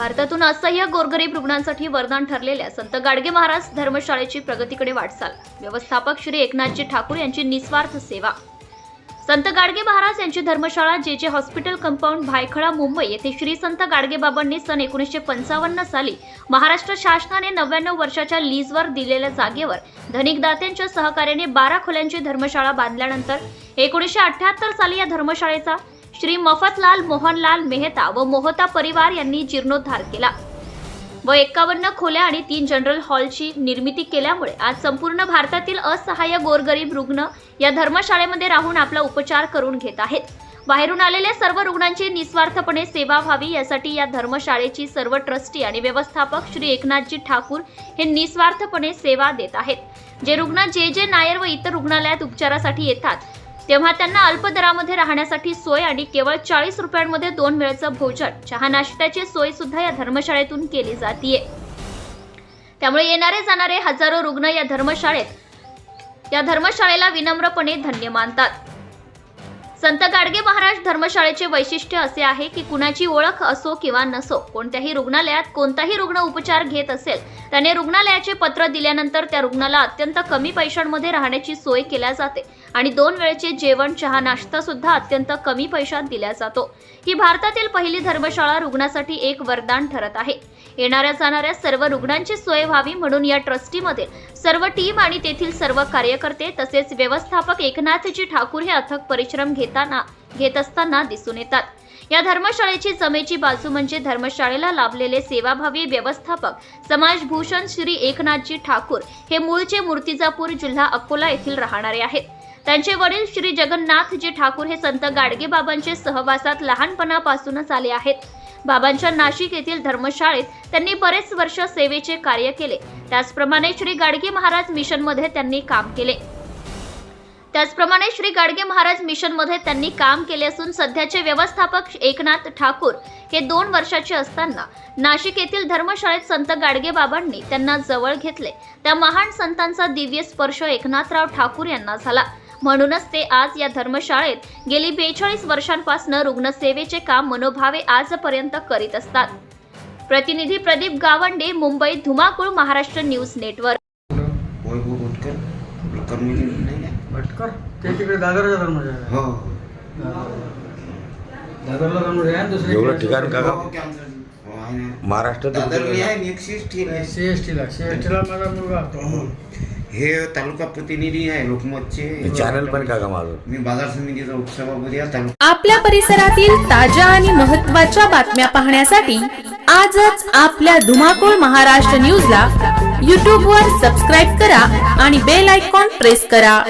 भारतातून असह्य गोरगरीब रुग्णांसाठी वरदान ठरलेल्या संत गाडगे महाराज धर्मशाळेची प्रगतीकडे वाटचाल. व्यवस्थापक श्री एकनाथजी ठाकूर यांची निस्वार्थ सेवा. संत गाडगे महाराज यांची धर्मशाळा जे जे हॉस्पिटल कंपाऊंड भायखळा मुंबई येथे श्री संत गाडगेबाबांनी सन एकोणीसशे पंचावन्न साली महाराष्ट्र शासनाने नव्याण्णव वर्षाच्या लीजवर दिलेल्या जागेवर धनिक दात्यांच्या सहकार्याने बारा खोल्यांची धर्मशाळा बांधल्यानंतर एकोणीसशे अठ्ठ्याहत्तर साली या धर्मशाळेचा श्री मफतलाल मोहनलाल मेहता व मोहता परिवार यांनी जीर्णोद्धार केला. व एक्कावन्न खोल्या आणि तीन जनरल हॉलची निर्मिती केल्यामुळे आज संपूर्ण भारतातील असहाय्य गोरगरीब रुग्ण या धर्मशाळेमध्ये राहून आपला उपचार करून घेत आहेत. बाहेरून आलेल्या सर्व रुग्णांची निस्वार्थपणे सेवा व्हावी यासाठी या धर्मशाळेची सर्व ट्रस्टी आणि व्यवस्थापक श्री एकनाथजी ठाकूर हे निस्वार्थपणे सेवा देत आहेत. जे रुग्ण जे जे नायर व इतर रुग्णालयात उपचारासाठी येतात तेव्हा त्यांना अल्प दरामध्ये राहण्यासाठी सोय आणि केवळ चाळीस रुपयांमध्ये दोन वेळचं भोजन चहा नाश्त्याची सोय सुद्धा या धर्मशाळेतून केली जाते त्यामुळे येणारे जाणारे हजारो रुग्ण या धर्मशाळेत या धर्मशाळेला विनम्रपणे धन्य मानतात. संत गाडगे महाराज धर्मशाळेचे वैशिष्ट्य असे आहे की कुणाची ओळख असो किंवा नसो कोणत्याही रुग्णालयात कोणताही रुग्ण उपचार घेत असेल त्याने रुग्णालयाचे पत्र दिल्यानंतर त्या रुग्णाला अत्यंत कमी पैशांमध्ये राहण्याची सोय केल्या जाते. आणि दोन वेळचे जेवण चहा नाश्ता सुद्धा अत्यंत कमी पैशात दिला जातो. ही भारतातील पहिली धर्मशाळा रुग्णासाठी एक वरदान ठरत आहे. येणाऱ्या जाणाऱ्या सर्व रुग्णांची सोय व्हावी म्हणून या ट्रस्टीमध्ये सर्व टीम आणि तेथील सर्व कार्यकर्ते तसेच व्यवस्थापक एकनाथजी ठाकूर हे अथक परिश्रम घेताना घेत असताना दिसून येतात. या धर्मशाळेची जमेची बाजू म्हणजे धर्मशाळेला लाभलेले सेवाभावी व्यवस्थापक समाजभूषण श्री एकनाथजी ठाकूर हे मूळचे मूर्तिजापूर जिल्हा अकोला येथील राहणारे आहेत. त्यांचे वडील श्री जगन्नाथजी ठाकूर हे संत गाडगेबाबांचे सहवासात लहानपणापासूनच आले आहेत. बाबांच्या नाशिक येथील धर्मशाळेत त्यांनी बरेच वर्ष सेवेचे कार्य केले. त्याचप्रमाणे श्री गाडगे महाराज मिशनमध्ये त्यांनी काम केले. त्याचप्रमाणे श्री गाडगे महाराज मिशनमध्ये त्यांनी काम केले असून सध्याचे व्यवस्थापक एकनाथ ठाकूर हे दोन वर्षाचे असताना नाशिक येथील धर्मशाळेत संत गाडगे बाबांनी त्यांना जवळ घेतले. त्या महान संतांचा दिव्य स्पर्श एकनाथराव ठाकूर यांना झाला. म्हणूनच ते आज या धर्मशाळेत गेली बेचाळीस वर्षांपासून रुग्णसेवेचे काम मनोभावे आजपर्यंत करीत असतात. प्रतिनिधी प्रदीप गावंडे मुंबई धुमाकूळ महाराष्ट्र न्यूज नेटवर्क. भोटकर? ते तिकडे दादरला धर्मशाळा हो. दादरला धर्मशाळा दुसरी एवढं ठिकाण का हो, हो, आहे ना. महाराष्ट्रात दादरली आहे आणि एक शिष्टी आहे. सी एस टीला सी एस टीला माझा मुलगा होता हे. तालुका प्रतिनिधी आहे लोकमतचे. चॅनल पण का माझं मी बाजार समितीचा उपसभापती आहे तालुका आपल्या परिसरातील ताज्या आणि महत्त्वाच्या बातम्या पाहण्यासाठी आजच आपल्या धुमाकूळ महाराष्ट्र न्यूजला यूट्यूबवर सबस्क्राईब करा आणि बेल आयकॉन प्रेस करा.